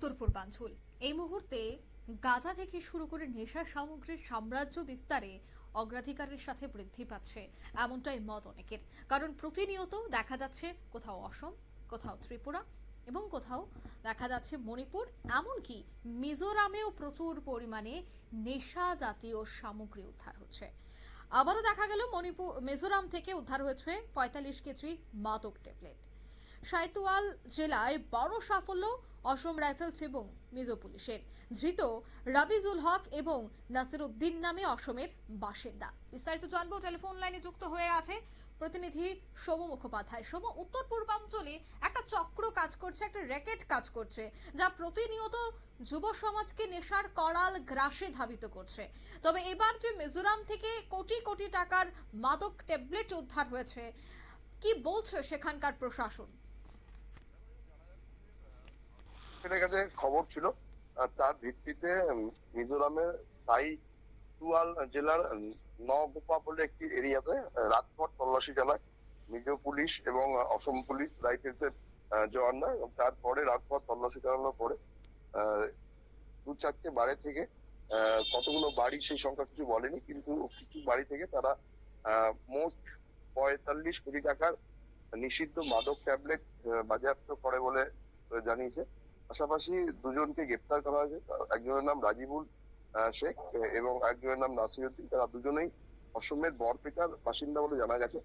উত্তর পূর্বাঞ্চল। এই মুহূর্তে গাঁজা থেকে শুরু করে নেশা সামগ্রীর সাম্রাজ্য বিস্তারে অগ্রাধিকারের সাথে বৃদ্ধি পাচ্ছে। এমনটাই মত অনেকের। কারণ প্রতিনিয়ত দেখা যাচ্ছে কোথাও অসম, কোথাও ত্রিপুরা এবং কোথাও দেখা যাচ্ছে মণিপুর। এমনকি মিজোরামেও প্রচুর পরিমাণে নেশা জাতীয় সামগ্রী উদ্ধার হচ্ছে। আবারও দেখা গেল মণিপুর, মিজোরাম থেকে উদ্ধার হয়েছে পঁয়তাল্লিশ কেজি মাদক ট্যাবলেট। সাইতুয়াল জেলায় বড় সাফল্য অসম রাইফেলস এবং মিজো পুলিশের। ধৃত রাবিজুল হক এবং নাসিরুদ্দিন নামে অসমের বাসিন্দা। বিস্তারিত জানব, টেলিফোন লাইনে যুক্ত হয়ে আছে প্রতিনিধি সোম মুখোপাধ্যায়। সোম, উত্তর পূর্বাঞ্চলে একটা চক্র কাজ করছে, একটা র্যাকেট কাজ করছে, যা প্রতিনিয়ত যুব সমাজকে নেশার করাল গ্রাসে ধাবিত করছে। তবে এবার যে মিজোরাম থেকে কোটি কোটি টাকার মাদক ট্যাবলেট উদ্ধার হয়েছে, কি বলছে সেখানকার প্রশাসন? এর কাছে খবর ছিল তার ভিত্তিতে মিজোরামের সাই টুয়াল জেলার নগোপা বলে একটি এরিয়াতে রাতভর তল্লাশি চালায়। মিজো পুলিশ এবং অসম পুলিশ রাইফেলস এর জওয়ানরা এবং তারপরে রাতভর তল্লাশি চালানোর পরে দু চারটে বাড়ি থেকে কতগুলো বাড়ি সেই সংখ্যা কিছু বলেনি, কিন্তু কিছু বাড়ি থেকে তারা মোট পঁয়তাল্লিশ কোটি টাকার নিষিদ্ধ মাদক ট্যাবলেট বাজেয়াপ্ত করে বলে জানিয়েছে। পাশাপাশি দুজনকে গ্রেপ্তার করা হয়েছে। একজনের নাম রাজিবুল শেখ, এবং একজনের নাম নাসিরুদ্দিন তারা দুজনেই অসমের বরপেটার বাসিন্দা বলে জানা গেছে।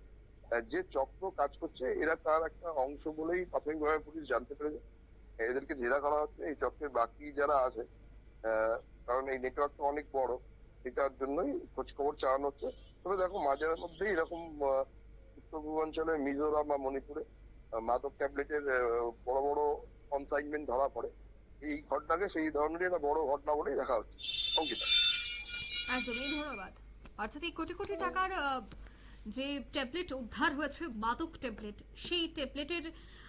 যে চক্র কাজ করছে, এরা তার একটা অংশ বলেই প্রাথমিকভাবে পুলিশ জানতে পেরেছে। এদেরকে জেরা করা হচ্ছে। এই চক্রের বাকি যারা আছে কারণ এই নেটওয়ার্কটা অনেক বড়, সেটার জন্যই খোঁজ খবর চালানো হচ্ছে। তবে দেখো মাঝে মধ্যেই এরকম উত্তর পূর্বাঞ্চলে মিজোরাম বা মণিপুরে মাদক ট্যাবলেটের বড় বড় কনসাইনমেন্ট ধরা পড়ে। এই ঘটনাকে সেই ধরনের একটা বড় ঘটনা বলেই দেখা হচ্ছে। অঙ্কিতা। একদমই ধন্যবাদ। অর্থাৎ এই কোটি কোটি টাকার যে ট্যাবলেট উদ্ধার হয়েছে মাদক ট্যাবলেট সেই ট্যাবলেটের আহ,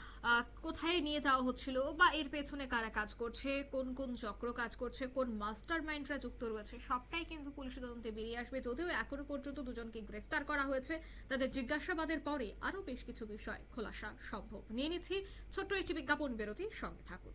কোথায় নিয়ে যাওয়া হচ্ছিল বা এর পেছনে কারা কাজ করছে, কোন কোন চক্র কাজ করছে, কোন মাস্টার মাইন্ডরা যুক্ত রয়েছে, সবটাই কিন্তু পুলিশের তদন্তে বেরিয়ে আসবে। যদিও এখনও পর্যন্ত দুজনকে গ্রেফতার করা হয়েছে, তাদের জিজ্ঞাসাবাদের পরে আরও বেশ কিছু বিষয়, খোলাসা সম্ভব। নিয়ে নিচ্ছি ছোট্ট একটি বিজ্ঞাপন বিরতি সঙ্গে থাকুন।